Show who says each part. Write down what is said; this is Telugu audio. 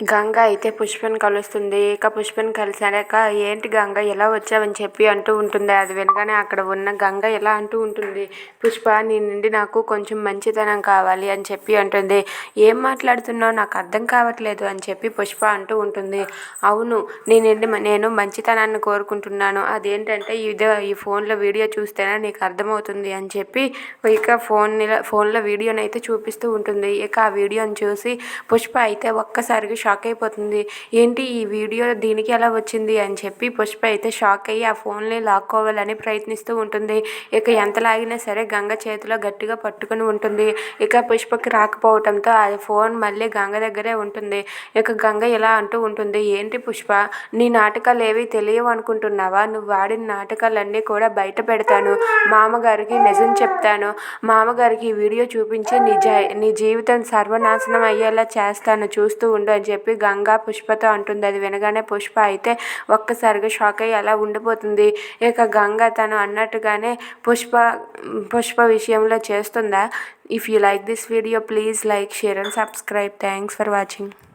Speaker 1: గంగ అయితే పుష్పని కలుస్తుంది. ఇక పుష్పని కలిసాక ఏంటి గంగ ఎలా వచ్చావని చెప్పి అంటూ ఉంటుంది. అది వినగానే అక్కడ ఉన్న గంగ ఎలా అంటూ ఉంటుంది పుష్ప నీ నుండి నాకు కొంచెం మంచితనం కావాలి అని చెప్పి అంటుంది. ఏం మాట్లాడుతున్నావు? నాకు అర్థం కావట్లేదు అని చెప్పి పుష్ప అంటూ ఉంటుంది. అవును నీ నుండి నేను మంచితనాన్ని కోరుకుంటున్నాను. అదేంటంటే ఇదే ఈ ఫోన్లో వీడియో చూస్తేనే నీకు అర్థమవుతుంది అని చెప్పి ఇక ఫోన్ ఫోన్లో వీడియోని అయితే చూపిస్తూ ఉంటుంది. ఇక ఆ వీడియోని చూసి పుష్ప అయితే ఒక్కసారిగా షాక్ అయిపోతుంది. ఏంటి ఈ వీడియో దీనికి ఎలా వచ్చింది అని చెప్పి పుష్ప అయితే షాక్ అయ్యి ఆ ఫోన్ని లాక్కోవాలని ప్రయత్నిస్తూ ఉంటుంది. ఇక ఎంత లాగినా సరే గంగ చేతిలో గట్టిగా పట్టుకుని ఉంటుంది. ఇక పుష్పకి రాకపోవటంతో ఆ ఫోన్ మళ్ళీ గంగ దగ్గరే ఉంటుంది. ఇక గంగ ఇలా అంటూ ఉంటుంది ఏంటి పుష్ప నీ నాటకాలు ఏవి తెలియవు అనుకుంటున్నావా? నువ్వు వాడిన నాటకాలన్నీ కూడా బయట పెడతాను. మామగారికి నిజం చెప్తాను. మామగారికి ఈ వీడియో చూపించి నీ నీ జీవితం సర్వనాశనం అయ్యేలా చేస్తాను. చూస్తూ ఉండు అని చెప్పి చెప్పి గంగా పుష్పతో అంటుంది. అది వినగానే పుష్ప అయితే ఒక్కసారిగా షాక్ అయ్యి అలా ఉండిపోతుంది. ఇక గంగ తను అన్నట్టుగానే పుష్ప పుష్ప విషయంలో చేస్తుందా? If you like this video please like share and subscribe thanks for watching